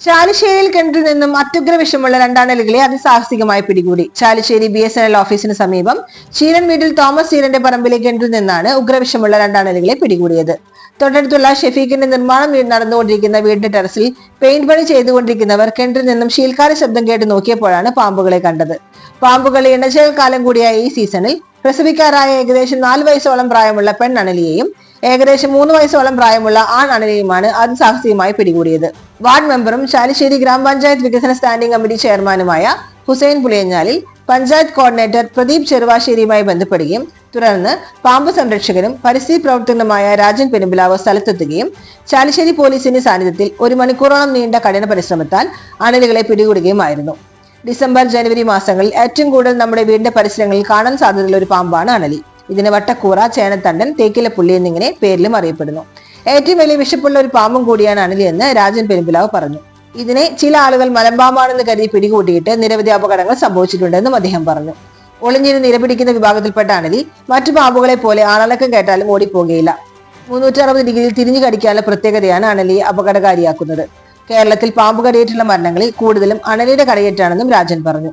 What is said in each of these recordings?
ചാലിശ്ശേരിയിൽ കിണറ്റിൽ നിന്നും അത്യുഗ്ര വിഷമുള്ള രണ്ടാനലുകളെ അതിസാഹസികമായി പിടികൂടി. Chalissery B S N L ഓഫീസിന് സമീപം ചീരൻ വീട്ടിൽ തോമസ് ചീരന്റെ പറമ്പിലെ കിണറ്റിൽ നിന്നാണ് ഉഗ്രവിഷമുള്ള രണ്ടാനലുകളെ പിടികൂടിയത്. തൊട്ടടുത്തുള്ള ഷെഫീഖിന്റെ നിർമ്മാണം നടന്നുകൊണ്ടിരിക്കുന്ന വീടിന്റെ ടെറസിൽ പെയിന്റ് പണി ചെയ്തുകൊണ്ടിരിക്കുന്നവർ കിണറ്റിൽ നിന്നും ശീൽക്കാര ശബ്ദം കേട്ട് നോക്കിയപ്പോഴാണ് പാമ്പുകളെ കണ്ടത്. പാമ്പുകൾ ഇണചേൽ കാലം കൂടിയായ ഈ സീസണിൽ പ്രസവിക്കാറായ ഏകദേശം നാല് വയസ്സോളം പ്രായമുള്ള പെണ്ണണലിയെയും ഏകദേശം മൂന്ന് വയസ്സോളം പ്രായമുള്ള ആൺ അണലിയുമാണ് അതിസാഹസികമായി പിടികൂടിയത്. വാർഡ് മെമ്പറും ചാലിശ്ശേരി ഗ്രാമപഞ്ചായത്ത് വികസന സ്റ്റാൻഡിംഗ് കമ്മിറ്റി ചെയർമാനുമായ ഹുസൈൻ പുളിയഞ്ഞാലിൽ പഞ്ചായത്ത് കോർഡിനേറ്റർ പ്രദീപ് ചെറുവാശ്ശേരിയുമായി ബന്ധപ്പെടുകയും തുടർന്ന് പാമ്പ് സംരക്ഷകനും പരിസ്ഥിതി പ്രവർത്തകനുമായ രാജൻ പെരുമ്പിലാവ് സ്ഥലത്തെത്തുകയും ചാലിശ്ശേരി പോലീസിന്റെ സാന്നിധ്യത്തിൽ ഒരു മണിക്കൂറോളം നീണ്ട കഠിന പരിശ്രമത്താൽ അണലുകളെ പിടികൂടുകയുമായിരുന്നു. ഡിസംബർ ജനുവരി മാസങ്ങളിൽ ഏറ്റവും കൂടുതൽ നമ്മുടെ വീടിന്റെ പരിസരങ്ങളിൽ കാണാൻ സാധ്യതയുള്ള ഒരു പാമ്പാണ് അണലി. ഇതിന് വട്ടക്കൂറ ചേനത്തണ്ടൻ തേക്കിലപ്പുള്ളി എന്നിങ്ങനെ പേരിലും അറിയപ്പെടുന്നു. ഏറ്റവും വലിയ വിഷപ്പുള്ള ഒരു പാമ്പും കൂടിയാണ് അണലി എന്ന് രാജൻ പെരുമ്പിലാവ് പറഞ്ഞു. ഇതിനെ ചില ആളുകൾ മലമ്പാമ്പാണെന്ന് കരുതി പിടികൂട്ടിയിട്ട് നിരവധി അപകടങ്ങൾ സംഭവിച്ചിട്ടുണ്ടെന്നും അദ്ദേഹം പറഞ്ഞു. ഒളിഞ്ഞിരുന്ന് ഇരപിടിക്കുന്ന വിഭാഗത്തിൽപ്പെട്ട അണലി മറ്റു പാമ്പുകളെ പോലെ ആളക്കം കേട്ടാലും ഓടിപ്പോകുകയില്ല മുന്നൂറ്റി അറുപത് ഡിഗ്രിയിൽ തിരിഞ്ഞു കടിക്കാനുള്ള പ്രത്യേകതയാണ് അണലിയെ അപകടകാരിയാക്കുന്നത്. കേരളത്തിൽ പാമ്പ് കടിയേറ്റുള്ള മരണങ്ങളിൽ കൂടുതലും അണലിയുടെ കടിയേറ്റാണെന്നും രാജൻ പറഞ്ഞു.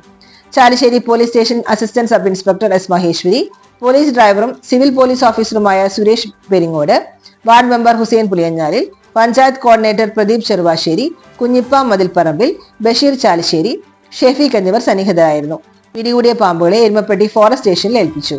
Chalissery police station assistant sub inspector S Maheswari police ഡ്രൈവറും civil police ഓഫീസറുമായ Suresh Peringode ward member Hussain Puliyanjalil panchayat coordinator Pradeep Cheruvassery Kunhippa Mathilparambil Basheer Chalissery Shafeeq എന്നിവർ സന്നിഹിതരായിരുന്നു. പിടികൂടിയ പാമ്പുകളെ എരുമപ്പെട്ടി ഫോറസ്റ്റ് സ്റ്റേഷനിൽ ഏൽപ്പിച്ചു.